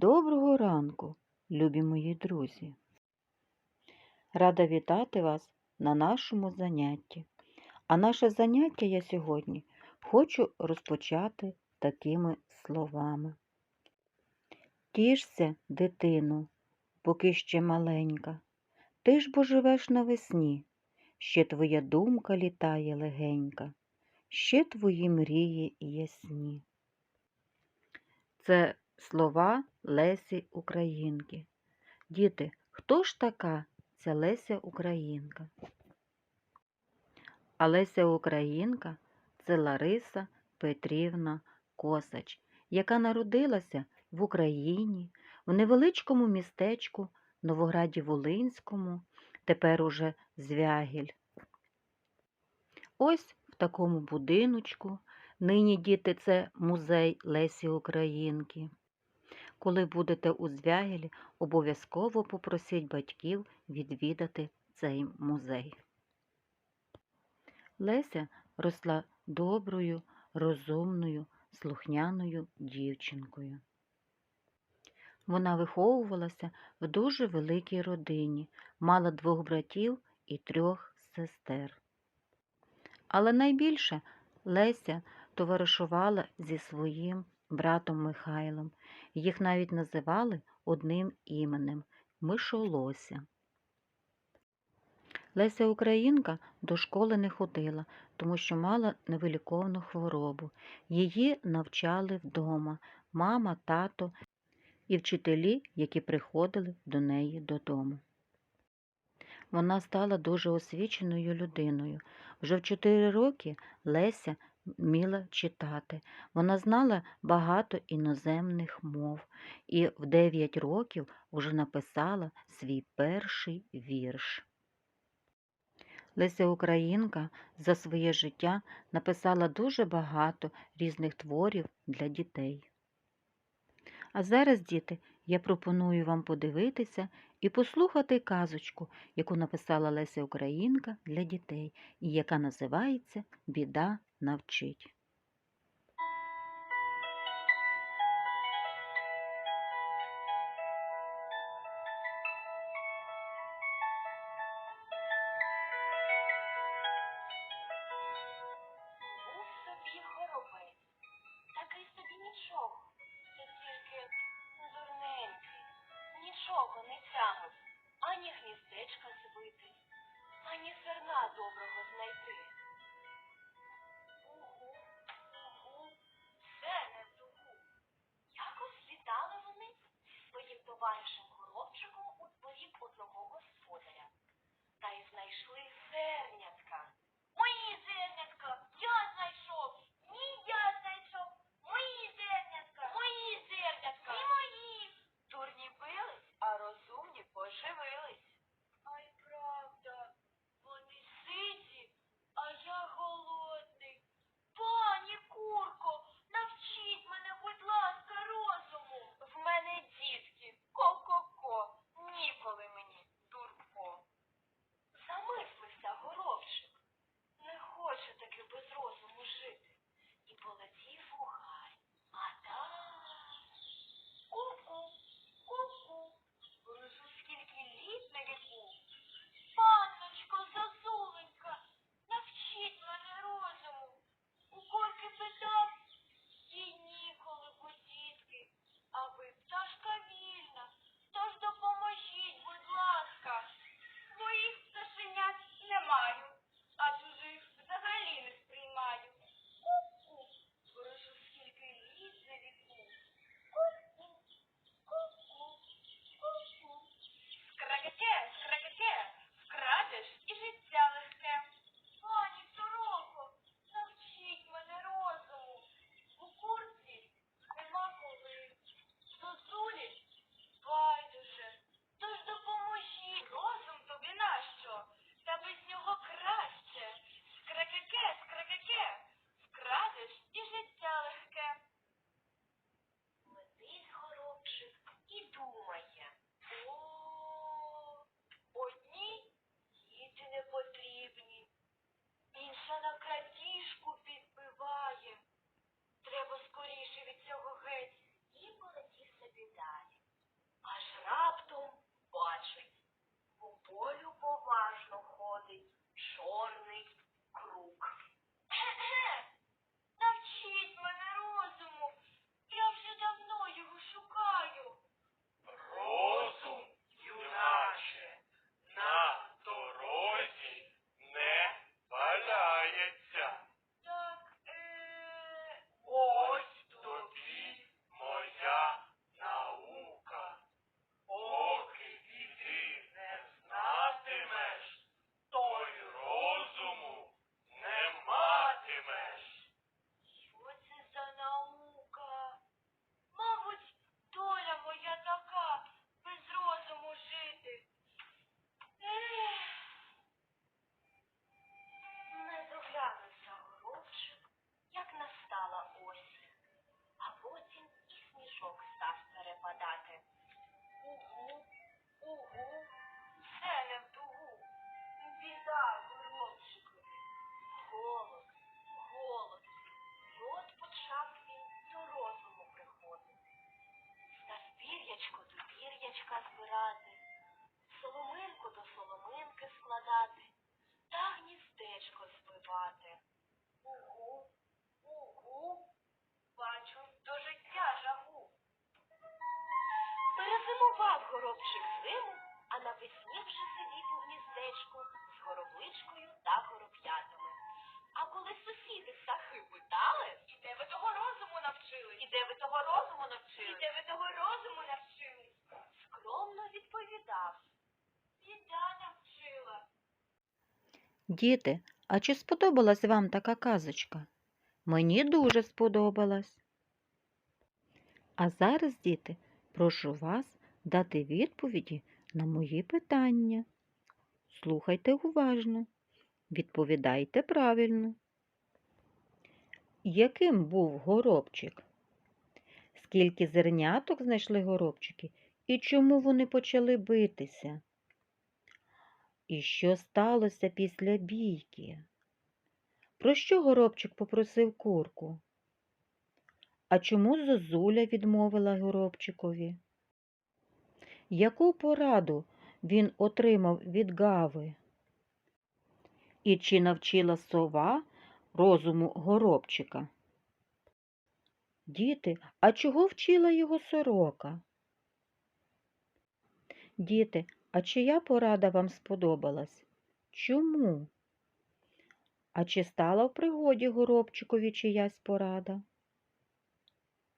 Доброго ранку, любі мої друзі! Рада вітати вас на нашому занятті. А наше заняття я сьогодні хочу розпочати такими словами. Тішся, дитино, поки ще маленька, ти ж бо живеш навесні, ще твоя думка літає легенька, ще твої мрії ясні. Це слова Лесі Українки. Діти, хто ж така ця Леся Українка? А Леся Українка це Лариса Петрівна Косач, яка народилася в Україні в невеличкому містечку Новограді Волинському, тепер уже Звягіль. Ось в такому будиночку. Нині, діти, це музей Лесі Українки. Коли будете у Звягілі, обов'язково попросіть батьків відвідати цей музей. Леся росла доброю, розумною, слухняною дівчинкою. Вона виховувалася в дуже великій родині, мала двох братів і трьох сестер. Але найбільше Леся товаришувала зі своїм братом Михайлом. Їх навіть називали одним іменем Мишолося. Леся Українка до школи не ходила, тому що мала невиліковну хворобу. Її навчали вдома мама, тато і вчителі, які приходили до неї додому. Вона стала дуже освіченою людиною. Вже в чотири роки Леся вміла читати. Вона знала багато іноземних мов і в 9 років вже написала свій перший вірш. Леся Українка за своє життя написала дуже багато різних творів для дітей. А зараз, діти, я пропоную вам подивитися і послухати казочку, яку написала Леся Українка для дітей, і яка називається Біда навчить. Зиму, а навесні вже сидів у гніздечку з горобичкою та гороб'ятами. А коли сусіди сахи питали, і де ви того розуму навчились? І де ви того розуму навчились? І де ви того розуму навчились? Скромно відповідав. Біда навчила. Діти, а чи сподобалась вам така казочка? Мені дуже сподобалась. А зараз, діти, прошу вас дати відповіді на мої питання. Слухайте уважно, відповідайте правильно. Яким був горобчик? Скільки зерняток знайшли горобчики і чому вони почали битися? І що сталося після бійки? Про що горобчик попросив курку? А чому зозуля відмовила горобчикові? Яку пораду він отримав від гави? І чи навчила сова розуму горобчика? Діти, а чого вчила його сорока? Діти, а чия порада вам сподобалась? Чому? А чи стала в пригоді горобчикові чиясь порада?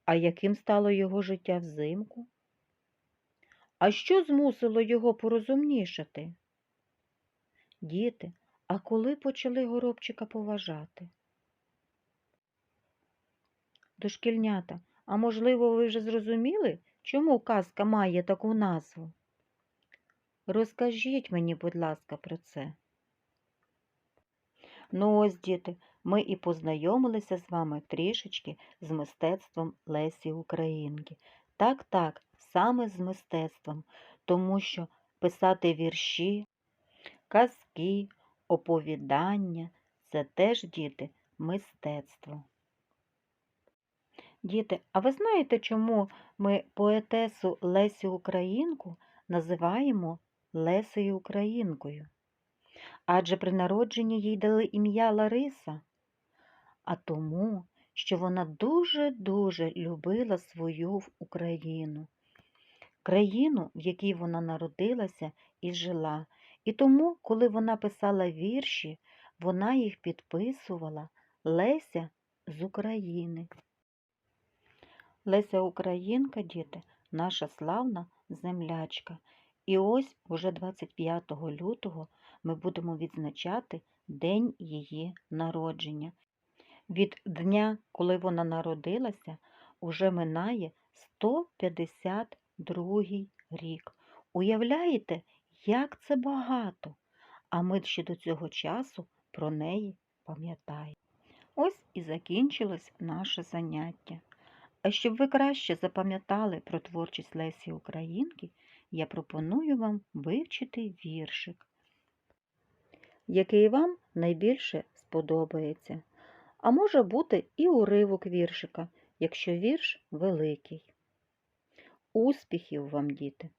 А яким стало його життя взимку? А що змусило його порозумнішати? Діти, а коли почали горобчика поважати? Дошкільнята, а можливо, ви вже зрозуміли, чому казка має таку назву? Розкажіть мені, будь ласка, про це. Ну ось, діти, ми і познайомилися з вами трішечки з мистецтвом Лесі Українки. Так, так, саме з мистецтвом, тому що писати вірші, казки, оповідання це теж, діти, мистецтво. Діти, а ви знаєте, чому ми поетесу Лесю Українку називаємо Лесею Українкою? Адже при народженні їй дали ім'я Лариса, а тому, що вона дуже-дуже любила свою Україну, країну, в якій вона народилася і жила. І тому, коли вона писала вірші, вона їх підписувала Леся з України. Леся Українка, діти, наша славна землячка. І ось уже 25 лютого ми будемо відзначати день її народження. Від дня, коли вона народилася, уже минає 152 рік. Уявляєте, як це багато, а ми ще до цього часу про неї пам'ятаємо. Ось і закінчилось наше заняття. А щоб ви краще запам'ятали про творчість Лесі Українки, я пропоную вам вивчити віршик, який вам найбільше сподобається. А може бути і уривок віршика, якщо вірш великий. Успіхів вам, діти!